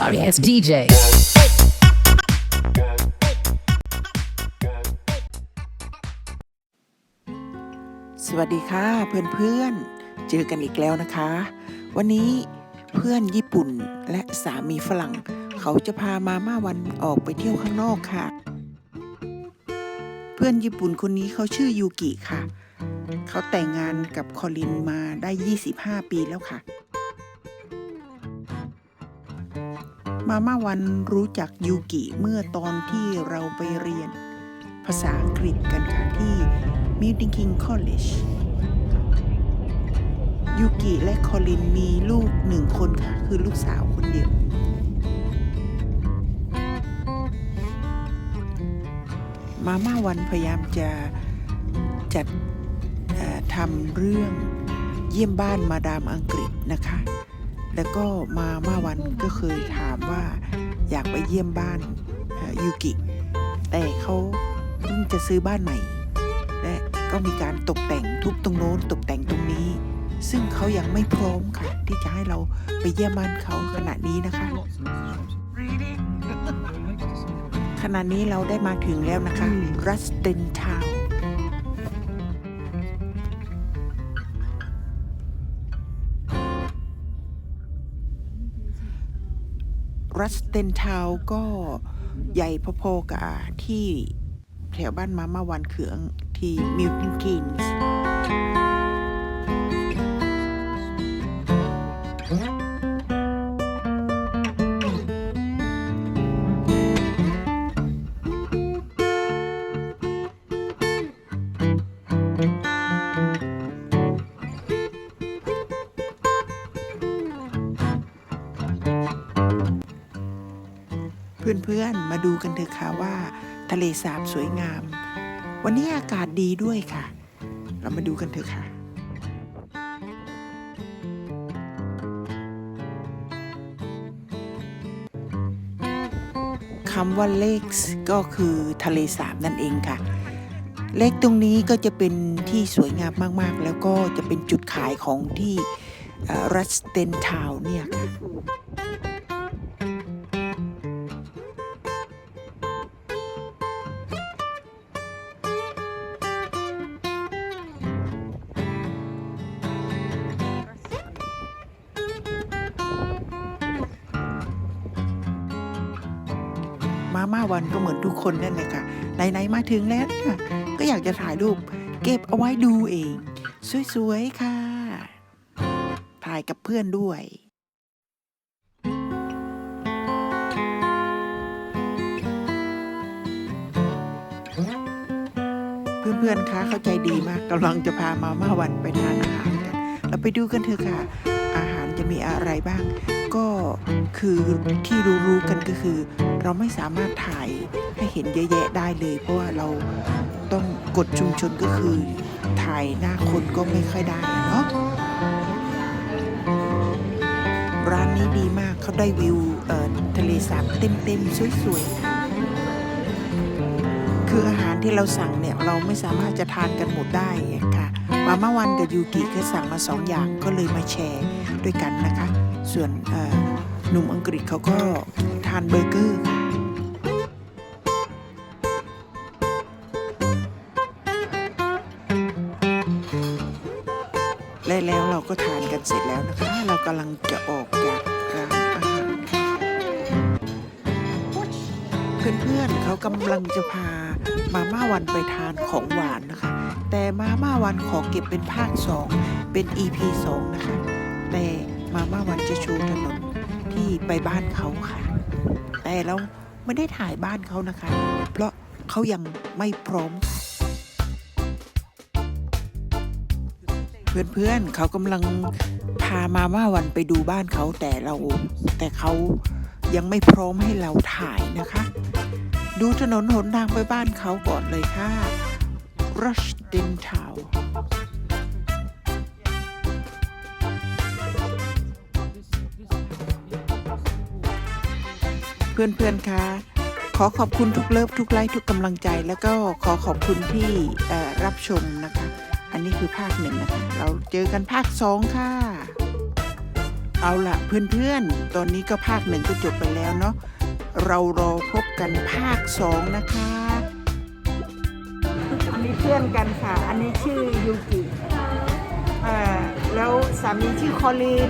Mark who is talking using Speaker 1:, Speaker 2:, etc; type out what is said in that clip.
Speaker 1: sorry ass DJ.
Speaker 2: สวัสดีค่ะเพื่อนๆเจอกันอีกแล้วนะคะ วันนี้เพื่อนญี่ปุ่นและสามีฝรั่ง เขาจะพามาม่าวันออกไปเที่ยวข้างนอกค่ะ เพื่อนญี่ปุ่นคนนี้เขาชื่อยูกิค่ะ เขาแต่งงานกับคอลินมาได้ 25 ปีแล้วค่ะ มาม่าวันรู้จักยูกิเมื่อตอนที่เราไปเรียน ภาษาอังกฤษกันค่ะที่ Milton King College ยูกิและคอลินมีลูกหนึ่งคนค่ะ คือลูกสาวคนเดียว มาม่าวันพยายามจะจัดทำเรื่องเยี่ยมบ้านมาดามอังกฤษนะคะ แล้วก็มาม่าวันก็เคยถามว่าอยากไปเยี่ยมบ้านยูกิ แต่เขาเพิ่งจะซื้อบ้านใหม่ และก็มีการตกแต่งทุบตรงโน้นตกแต่งตรงนี้ ซึ่งเขายังไม่พร้อมค่ะ ที่จะให้เราไปเยี่ยมบ้านเขาขณะนี้นะคะ ขณะนี้เราได้มาถึงแล้วนะคะรัสเดนทาว รัสเตนทาวก็ใหญ่พอๆกับที่แถวบ้านมามาวันเขืองที่มิลตันคินส์ เพื่อนๆ มาดูกันเถอะค่ะว่า ทะเลสาบสวยงาม วันนี้อากาศดีด้วยค่ะ เรามาดูกันเถอะค่ะคำว่าเลกส์ก็คือทะเลสาบนั่นเองค่ะ เลกตรงนี้ก็จะเป็นที่สวยงามมากๆ แล้วก็จะเป็นจุดขายของที่รัสเตนทาวเนี่ยค่ะ มาม่าวันก็เหมือนทุกคนนั่นแหละค่ะไหนๆมาถึงแล้วนี่ยก็อยากจะถ่ายรูปเก็บเอาไว้ดูเอง สวยๆค่ะ ถ่ายกับเพื่อนด้วยเพื่อนๆ คะเข้าใจดีมากกำลังจะพามาม่าวันไปทานอาหารกัน เราไปดูกันเถอะค่ะ อาหารจะมีอะไรบ้าง ก็ คือที่รู้ๆกันก็คือ เราไม่สามารถถ่ายให้เห็นเยอะแยะได้เลย เพราะว่าเราต้องกดชุมชนก็คือ ถ่ายหน้าคนก็ไม่ค่อยได้เนาะร้านนี้ดีมากเขาได้วิวเอ่อทะเลสาบเต็มๆสวยๆ คืออาหารที่เราสั่งเนี่ย เราไม่สามารถจะทานกันหมดได้ค่ะมาม่าวันกับยูกิก็สั่งมาสองอย่างก็เลยมาแชร์ด้วยกันนะคะ ส่วนเอ่อ หนุ่มอังกฤษเขาก็ทานเบอร์เกอร์และแล้วเราก็ทานกันเสร็จแล้วนะคะ เรากำลังจะออกจากร้านอาหารเพื่อนๆเขากำลังจะพามาม่าวันไปทานของหวานนะคะ แต่มาม่าวันขอเก็บเป็นภาค 2 เป็น EP 2 นะคะ แต่มาม่าวันจะชว์ถนน ไปบ้านเขาค่ะ แต่เราไม่ได้ถ่ายบ้านเขานะคะ เพราะเขายังไม่พร้อม เพื่อนๆเขากำลังพามาม่าวันไปดูบ้านเขาแต่เรา แต่เขายังไม่พร้อมให้เราถ่ายนะคะ ดูถนนหนทางไปบ้านเขาก่อนเลยค่ะ Rush d i n Town พื่อนๆคะขอขอบคุณทุกเลิฟทุกไลค์ทุกกำลังใจ แล้วก็ขอขอบคุณที่รับชมนะคะ อันนี้คือภาคหนึ่งนะคะ เราเจอกันภาคสองค่ะ เอาละเพื่อนๆ ตอนนี้ก็ภาคหนึ่งก็จบไปแล้วเนาะเรารอพบกันภาคสองนะคะ อันนี้เพื่อนกันค่ะ อันนี้ชื่อยูกิ แล้วสามีชื่อคอลีน